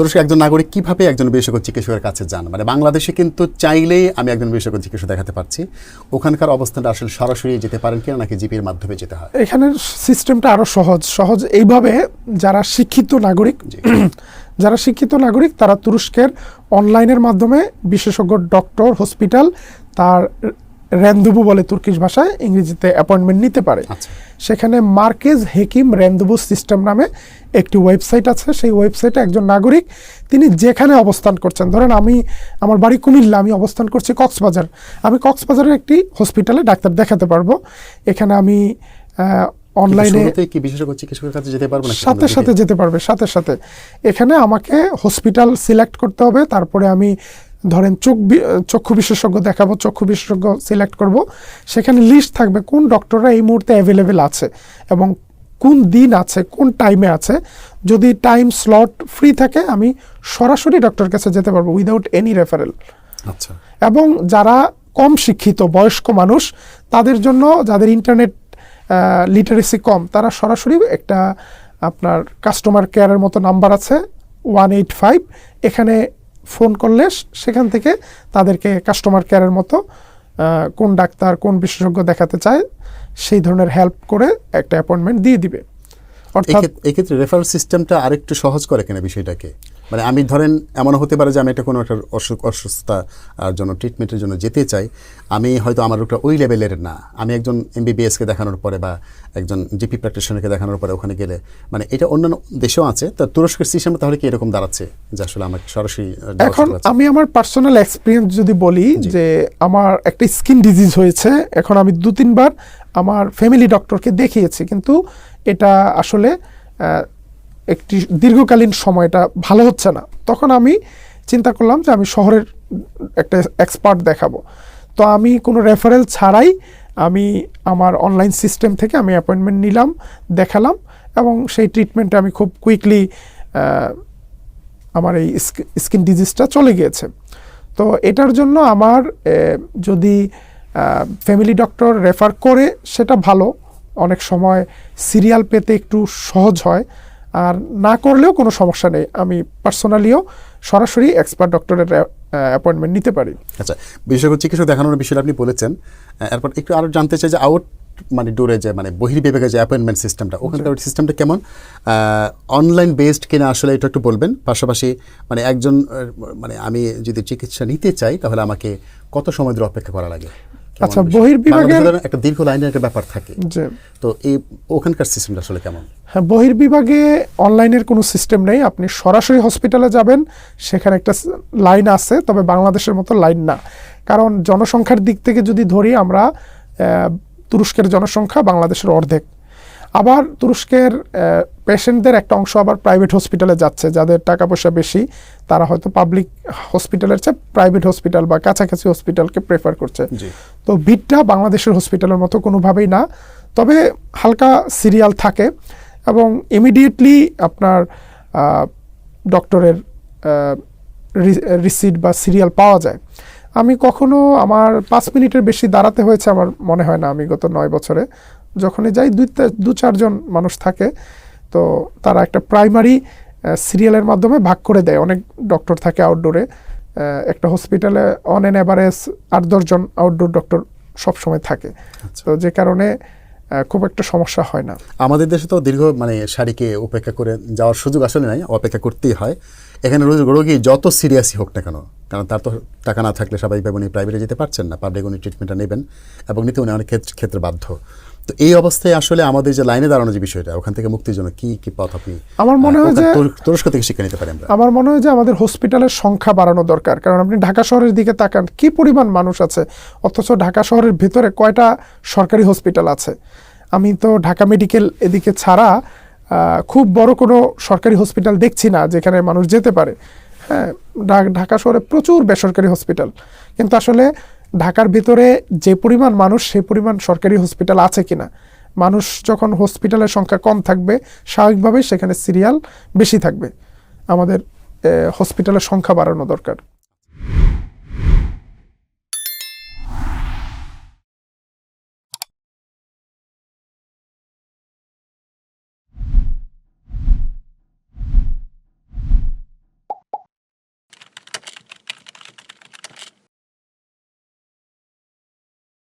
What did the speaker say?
তুরস্কে একজন নাগরিক কীভাবে একজন বিশেষজ্ঞ চিকিৎসকের কাছে যান? মানে বাংলাদেশে কিন্তু চাইলেই আমি একজন বিশেষজ্ঞ চিকিৎসক দেখাতে পারছি। ওখানকার অবস্থানটা আসলে সরাসরি যেতে পারেন কিনা নাকি জিপির মাধ্যমে যেতে হয়? এখানের সিস্টেমটা আরও সহজ। সহজ এইভাবে যারা শিক্ষিত নাগরিক যারা শিক্ষিত নাগরিক তারা তুরস্কের অনলাইনের মাধ্যমে বিশেষজ্ঞ ডক্টর হসপিটাল তার র্যান্দুবু বলে তুর্কিশ ভাষায় ইংরেজিতে অ্যাপয়েন্টমেন্ট নিতে পারে। আচ্ছা। সেখানে মার্কেজ হেকিম র্যান্দুবু সিস্টেম নামে একটি ওয়েবসাইট আছে। সেই ওয়েবসাইটে একজন নাগরিক তিনি যেখানে অবস্থান করছেন ধরেন আমি আমার বাড়ি কুমিল্লা আমি অবস্থান করছি কক্সবাজার। আমি কক্সবাজারের একটি হসপিটালে ডাক্তার দেখাতে পারব। এখানে আমি অনলাইনে কি বিশেষজ্ঞ চিকিৎসকের কাছে যেতে পারব না সাথে সাথে যেতে পারবে সাথে সাথে। এখানে আমাকে হসপিটাল সিলেক্ট করতে হবে। তারপরে আমি ধরেন চোখ চক্ষু বিশেষজ্ঞ দেখাবো চক্ষু বিশেষজ্ঞ সিলেক্ট করব। সেখানে লিস্ট থাকবে কোন ডক্টররা এই মুহূর্তে অ্যাভেলেবেল আছে এবং কোন দিন আছে কোন টাইমে আছে। যদি টাইম স্লট ফ্রি থাকে আমি সরাসরি ডক্টর কাছে যেতে পারব উইদাউট এনি রেফারেল আচ্ছা। এবং যারা কম শিক্ষিত বয়স্ক মানুষ তাদের জন্য যাদের ইন্টারনেট লিটারেসি কম তারা সরাসরি একটা আপনার কাস্টমার কেয়ারের মতো নাম্বার আছে ওয়ান এইট ফাইভ এখানে ফোন করলে সেখান থেকে তাদেরকে কাস্টমার কেয়ারের মতো কোন ডাক্তার, কোন বিশেষজ্ঞ দেখাতে চায়, সেই ধরনের হেল্প করে একটা অ্যাপয়েন্টমেন্ট দিয়ে দিবে। অর্থাৎ এক্ষেত্রে রেফারেল সিস্টেমটা আরেকটু সহজ করে কিনা বিষয়টাকে? মানে আমি ধরেন এমন হতে পারে যে আমি একটা কোনো একটা অসুখ অসুস্থতার জন্য ট্রিটমেন্টের জন্য যেতে চাই আমি হয়তো আমার রোগটা ওই লেভেলের না। আমি একজন এমবিবিএসকে দেখানোর পরে বা একজন জিপি প্র্যাকটিশনারকে দেখানোর পরে ওখানে গেলে মানে এটা অন্যান্য দেশেও আছে তো তুরস্কের সিস্টেম তাহলে কি এরকম দাঁড়াচ্ছে যে আসলে আমাকে সরাসরি এখন আমি আমার পার্সোনাল এক্সপিরিয়েন্স যদি বলি যে আমার একটা স্কিন ডিজিজ হয়েছে এখন আমি দু তিনবার আমার ফ্যামিলি ডক্টরকে দেখিয়েছি কিন্তু এটা আসলে একটি দীর্ঘকালীন সময়টা ভালো হচ্ছে না। তখন আমি চিন্তা করলাম যে আমি শহরের একটা এক্সপার্ট দেখাবো। তো আমি কোনো রেফারেল ছাড়াই আমি আমার অনলাইন সিস্টেম থেকে আমি অ্যাপয়েন্টমেন্ট নিলাম, দেখালাম এবং সেই ট্রিটমেন্টে আমি খুব কুইকলি আমার এই স্কিন ডিজিজটা চলে গিয়েছে। তো এটার জন্য আমার যদি ফ্যামিলি ডক্টর রেফার করে সেটা ভালো। অনেক সময় সিরিয়াল পেতে একটু সহজ হয়। আর না করলেও কোনো সমস্যা নেই। আমি পার্সোনালিও সরাসরি এক্সপার্ট ডক্টরের অ্যাপয়েন্টমেন্ট নিতে পারি। আচ্ছা বিশেষজ্ঞ চিকিৎসক দেখানোর বিষয়টা আপনি বলেছেন। এরপর একটু আরও জানতে চাই যে আউট মানে ডোরে যে মানে বহির্বিভাগে যে অ্যাপয়েন্টমেন্ট সিস্টেমটা ওখানকার সিস্টেমটা কেমন? অনলাইন বেসড কিনা আসলে এটা একটু বলবেন। পাশাপাশি মানে একজন মানে আমি যদি চিকিৎসা নিতে চাই তাহলে আমাকে কত সময় ধরে অপেক্ষা করা লাগে? আচ্ছা? বহির্বিভাগের- একটা দীর্ঘ লাইনের একটা ব্যাপার থাকে। তো এই ওখানকার সিস্টেমটা আসলে কেমন? হ্যাঁ বহির্বিভাগে অনলাইনের কোনো সিস্টেম নেই। আপনি সরাসরি হসপিটালে যাবেন সেখানে একটা লাইন আছে তবে বাংলাদেশের মতো লাইন না। কারণ জনসংখ্যার দিক থেকে যদি ধরি আমরা আহ, তুরস্কের জনসংখ্যা বাংলাদেশের অর্ধেক। আবার তুরস্কের পেশেন্টদের একটা অংশ আবার প্রাইভেট হসপিটালে যাচ্ছে যাদের টাকা পয়সা বেশি তারা হয়তো পাবলিক হসপিটালের চেয়ে প্রাইভেট হসপিটাল বা কাছাকাছি হসপিটালকে প্রেফার করছে। তো বিটটা বাংলাদেশের হসপিটালের মতো কোনোভাবেই না। তবে হালকা সিরিয়াল থাকে এবং ইমিডিয়েটলি আপনার ডক্টরের রিসিট বা সিরিয়াল পাওয়া যায়। আমি কখনো আমার পাঁচ মিনিটের বেশি দাঁড়াতে হয়েছে আমার মনে হয় না আমি গত নয় বছরে। যখনই যাই দুই দু চারজন মানুষ থাকে তো তারা একটা প্রাইমারি সিরিয়ালের মাধ্যমে ভাগ করে দেয়। অনেক ডক্টর থাকে আউটডোরে একটা হসপিটালে অন এন অ্যাভারেজ আট দশজন আউটডোর ডক্টর সবসময় থাকে। তো যে কারণে খুব একটা সমস্যা হয় না। আমাদের দেশে তো দীর্ঘ মানে সারিকে উপেক্ষা করে যাওয়ার সুযোগ আসলে নাই অপেক্ষা করতেই হয়। এখানে রোগী যত সিরিয়াসই হোক না কেন কারণ তার তো টাকা না থাকলে স্বাভাবিকভাবে উনি প্রাইভেটে যেতে পারছেন না পাবলিক উনি ট্রিটমেন্টটা নেবেন এবং নিতে উনি অনেক ক্ষেত্রে ক্ষেত্রে বাধ্য। তো এই অবস্থায় আসলে আমাদের যে লাইনে দাঁড়ানো যে বিষয়টা ওখান থেকে মুক্তির জন্য কি কি পথ আপনি আমার মনে হয় যে- তুরস্ক থেকে শিক্ষা নিতে পারি আমরা? আমার মনে হয় যে আমাদের হসপিটালের সংখ্যা বাড়ানো দরকার। কারণ আপনি ঢাকা শহরের দিকে তাকান কি পরিমাণ মানুষ আছে? অথচ ঢাকা শহরের ভেতরে কয়টা সরকারি হসপিটাল আছে? আমি তো ঢাকা মেডিকেল এদিকে ছাড়া খুব বড় কোনো সরকারি হসপিটাল দেখছি না যেখানে মানুষ যেতে পারে। হ্যাঁ ঢাকা শহরে প্রচুর বেসরকারি হসপিটাল। কিন্তু আসলে ঢাকার ভিতরে যে পরিমাণ মানুষ, সেই পরিমাণ সরকারি হসপিটাল আছে কিনা? মানুষ যখন হসপিটালের সংখ্যা কম থাকবে, স্বাভাবিকভাবেই সেখানে সিরিয়াল বেশি থাকবে। আমাদের হসপিটালের সংখ্যা বাড়ানো দরকার।